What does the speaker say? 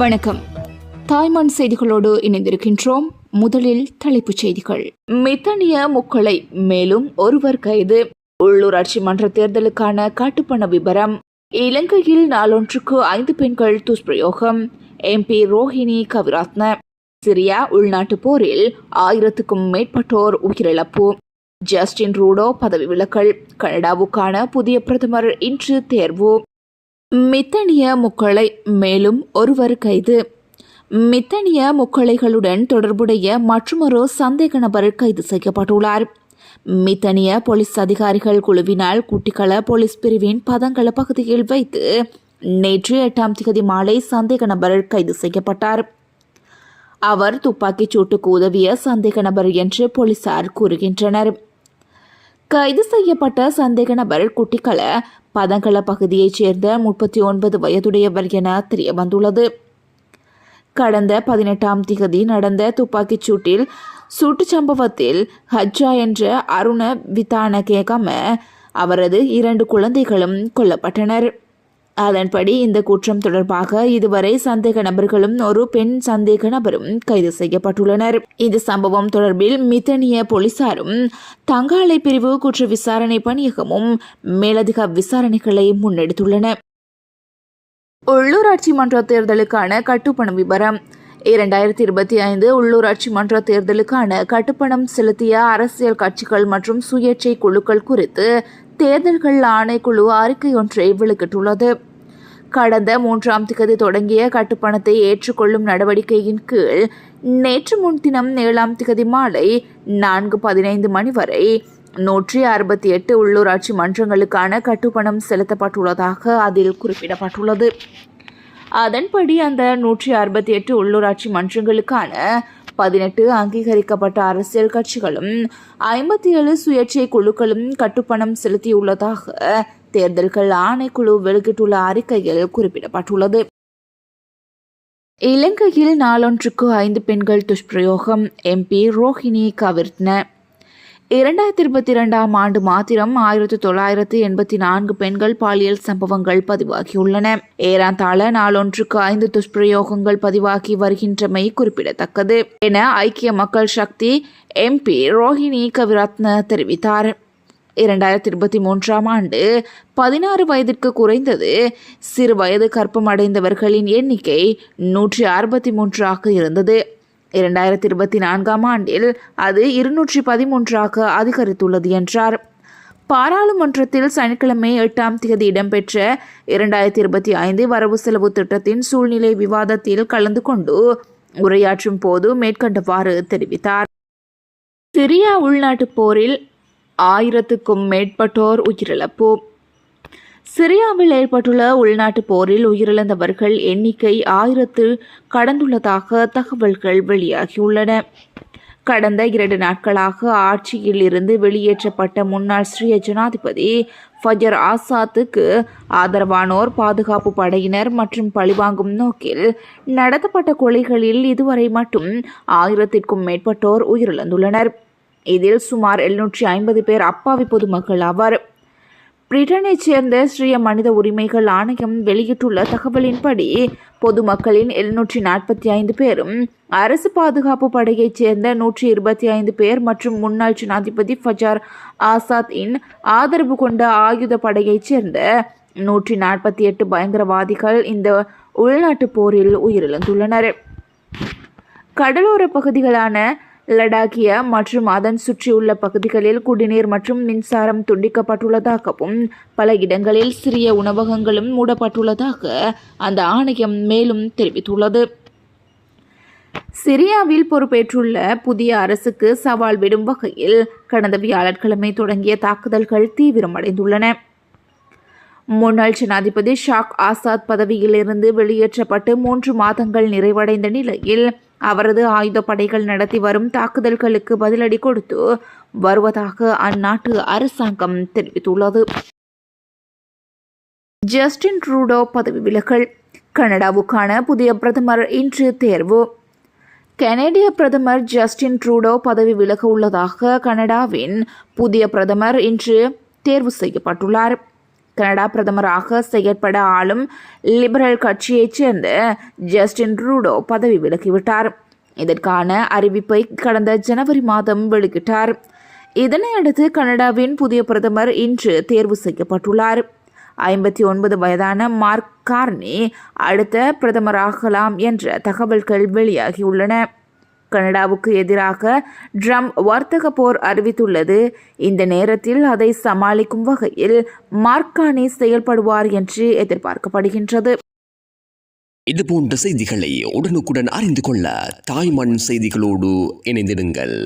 வணக்கம். தாய்மான் செய்திகளோடு இணைந்திருக்கின்றோம். முதலில் தலைப்புச் செய்திகள். மித்தனிய முக்களை மேலும் ஒருவர் கைது. உள்ளூராட்சி மன்ற தேர்தலுக்கான காட்டுப்பண விபரம். இலங்கையில் நாளொன்றுக்கு ஐந்து பெண்கள் துஷ்பிரயோகம். எம்பி ரோஹிணி கவிரத்ன. சிரியா உள்நாட்டு போரில் ஆயிரத்துக்கும் மேற்பட்டோர் உயிரிழப்பு. ஜஸ்டின் ரூடோ பதவி விலகல். கனடாவுக்கான புதிய பிரதமர் இன்று தேர்வு. மித்தனிய முக்களை மேலும் ஒருவர் கைது. மித்தனிய முக்களைகளுடன் தொடர்புடைய மற்றொரு சந்தேக நபர் கைது செய்யப்பட்டுள்ளார். மித்தனிய போலீஸ் அதிகாரிகள் குழுவினால் குட்டிக்கள போலீஸ் பிரிவின் பதங்கள பகுதியில் வைத்து நேற்று எட்டாம் தேதி மாலை சந்தேக நபர் கைது செய்யப்பட்டார். அவர் துப்பாக்கிச் சூட்டுக்கு உதவிய சந்தேக நபர் என்று போலீசார் கூறுகின்றனர். கைது செய்யப்பட்ட சந்தேக நபர் குட்டிக்கள பதங்கள பகுதியைச் சேர்ந்த முப்பத்தி ஒன்பது வயதுடையவர் என தெரிய வந்துள்ளது கடந்த பதினெட்டாம் திகதி நடந்த துப்பாக்கிச் சூட்டில் சூட்டுச் சம்பவத்தில் ஹஜ்ஜா என்ற அருண விதானகேகம அவரது இரண்டு குழந்தைகளும் கொல்லப்பட்டனர். அதன்படி இந்த குற்றம் தொடர்பாக இதுவரை சந்தேக நபர்களும் ஒரு பெண் சந்தேக நபரும் கைது செய்யப்பட்டுள்ளனர். இந்த சம்பவம் தொடர்பில் மித்தனிய போலீசாரும் தங்காலை பிரிவு குற்ற விசாரணை பணியகமும் மேலதிக விசாரணைகளை முன்னெடுத்துள்ளன உள்ளூராட்சி மன்ற தேர்தலுக்கான கட்டுப்பணம் விவரம் இரண்டாயிரத்தி இருபத்தி ஐந்து உள்ளூராட்சி மன்ற தேர்தலுக்கான கட்டுப்பணம் செலுத்திய அரசியல் கட்சிகள் மற்றும் சுயேட்சை குழுக்கள் குறித்து தேர்தல்கள் ஆணைக்குழு அறிக்கை ஒன்றை வெளியிட்டுள்ளது. கடந்த மூன்றாம் திகதி தொடங்கிய கட்டுப்பணத்தை ஏற்றுக்கொள்ளும் நடவடிக்கையின் கீழ் நேற்று முன்தினம் ஏழாம் திகதி மாலை நான்கு பதினைந்து மணி வரை நூற்றி அறுபத்தி எட்டு உள்ளூராட்சி மன்றங்களுக்கான கட்டுப்பணம் செலுத்தப்பட்டுள்ளதாக அதில் குறிப்பிடப்பட்டுள்ளது. அதன்படி அந்த நூற்றி அறுபத்தி எட்டு உள்ளூராட்சி மன்றங்களுக்கான பதினெட்டு அங்கீகரிக்கப்பட்ட அரசியல் கட்சிகளும் ஐம்பத்தி ஏழு சுயேட்சை குழுக்களும் கட்டுப்பணம் செலுத்தியுள்ளதாக தேர்தல்கள் ஆணைக்குழு வெளியிட்டுள்ள அறிக்கையில் குறிப்பிடப்பட்டுள்ளது. இலங்கையில் நாளொன்றுக்கு ஐந்து பெண்கள் துஷ்பிரயோகம் எம்பி ரோஹிணி கவிர்த்ன இரண்டாயிரத்தி இருபத்தி இரண்டாம் ஆண்டு மாத்திரம் ஆயிரத்தி தொள்ளாயிரத்து எண்பத்தி நான்கு பெண்கள் பாலியல் சம்பவங்கள் பதிவாகியுள்ளன. ஏறாந்தாழ நாளொன்றுக்கு ஐந்து துஷ்பிரயோகங்கள் பதிவாகி வருகின்றமை குறிப்பிடத்தக்கது என ஐக்கிய மக்கள் சக்தி எம்பி ரோஹிணி கவிரத்ன தெரிவித்தார். இரண்டாயிரத்தி இருபத்தி மூன்றாம் ஆண்டு பதினாறு வயதிற்கு குறைந்தது. சிறு வயது கற்பமடைந்தவர்களின் எண்ணிக்கை நூற்றி அறுபத்தி மூன்றாக இருந்தது. இரண்டாயிரத்தி இருபத்தி நான்காம் ஆண்டில் அது இருநூற்றி பதிமூன்றாக அதிகரித்துள்ளது என்றார். பாராளுமன்றத்தில் சனிக்கிழமை எட்டாம் தேதி இடம்பெற்ற இரண்டாயிரத்தி இருபத்தி ஐந்து வரவு செலவு திட்டத்தின் சூழ்நிலை விவாதத்தில் கலந்து கொண்டு உரையாற்றும் போது மேற்கண்டவாறு தெரிவித்தார். சிரியா உள்நாட்டுப் போரில் ஆயிரத்துக்கும் மேற்பட்டோர் உயிரிழப்பு. சிரியாவில் ஏற்பட்டுள்ள உள்நாட்டு போரில் உயிரிழந்தவர்கள் எண்ணிக்கை ஆயிரத்து கடந்துள்ளதாக தகவல்கள் வெளியாகியுள்ளன. கடந்த இரண்டு நாட்களாக ஆட்சியில் இருந்து வெளியேற்றப்பட்ட முன்னாள் ஸ்ரீய ஜனாதிபதி ஃபஜர் ஆசாத்துக்கு ஆதரவானோர் பாதுகாப்பு படையினர் மற்றும் பழிவாங்கும் நோக்கில் நடத்தப்பட்ட கொலைகளில் இதுவரை மட்டும் ஆயிரத்திற்கும் மேற்பட்டோர் உயிரிழந்துள்ளனர். இதில் சுமார் எழுநூற்றி ஐம்பது பேர் அப்பாவி பொதுமக்கள் ஆவார். பிரிட்டனைச் சேர்ந்த ஸ்ரீய மனித உரிமைகள் ஆணையம் வெளியிட்டுள்ள தகவலின்படி பொதுமக்களின் எழுநூற்றி நாற்பத்தி ஐந்து பேரும் அரசு பாதுகாப்பு படையைச் சேர்ந்த நூற்றி இருபத்தி ஐந்து பேர் மற்றும் முன்னாள் ஜனாதிபதி ஃபஜார் ஆசாத் இன் ஆதரவு கொண்ட ஆயுத படையைச் சேர்ந்த நூற்றி நாற்பத்தி எட்டு பயங்கரவாதிகள் இந்த உள்நாட்டு போரில் உயிரிழந்துள்ளனர். கடலோர பகுதிகளான லடாக்கியா மற்றும் அதன் சுற்றியுள்ள பகுதிகளில் குடிநீர் மற்றும் மின்சாரம் துண்டிக்கப்பட்டுள்ளதாகவும் பல இடங்களில் சிறிய உணவகங்களும் மூடப்பட்டுள்ளதாக அந்த ஆணையம் மேலும் தெரிவித்துள்ளது. சிரியாவில் பொறுப்பேற்றுள்ள புதிய அரசுக்கு சவால் விடும் வகையில் கடந்த வியாழக்கிழமை தொடங்கிய தாக்குதல்கள் தீவிரமடைந்துள்ளன. முன்னாள் ஜனாதிபதி ஷாக் ஆசாத் பதவியிலிருந்து வெளியேற்றப்பட்டு மூன்று மாதங்கள் நிறைவடைந்த நிலையில் அவரது ஆயுதப்படைகள் நடத்தி வரும் தாக்குதல்களுக்கு பதிலடி கொடுத்து வருவதாக அந்நாட்டு அரசாங்கம் தெரிவித்துள்ளது. ஜஸ்டின் ட்ரூடோ பதவி விலகல். கனடாவுக்கான புதிய பிரதமர் இன்று தேர்வு. கனேடிய பிரதமர் ஜஸ்டின் ட்ரூடோ பதவி விலக உள்ளதாக கனடாவின் புதிய பிரதமர் இன்று தேர்வு செய்யப்பட்டுள்ளார். கனடா பிரதமராக செயற்பட ஆளும் லிபரல் கட்சியைச் சேர்ந்த ஜஸ்டின் ட்ரூடோ பதவி விலகிவிட்டார். இதற்கான அறிவிப்பை கடந்த ஜனவரி மாதம் வெளியிட்டார். இதனையடுத்து கனடாவின் புதிய பிரதமர் இன்று தேர்வு செய்யப்பட்டுள்ளார். ஐம்பத்தி ஒன்பது வயதான மார்க் கார்னி அடுத்த பிரதமராகலாம் என்ற தகவல்கள் வெளியாகியுள்ளன. கனடாவுக்கு எதிராக ட்ரம்ப் வர்த்தக போர் அறிவித்துள்ளது. இந்த நேரத்தில் அதை சமாளிக்கும் வகையில் மார்க்கானி செயல்படுவார் என்று எதிர்பார்க்கப்படுகின்றது. இது போன்ற செய்திகளை உடனுக்குடன் அறிந்து கொள்ள தாய்மண் செய்திகளோடு இணைந்திடுங்கள்.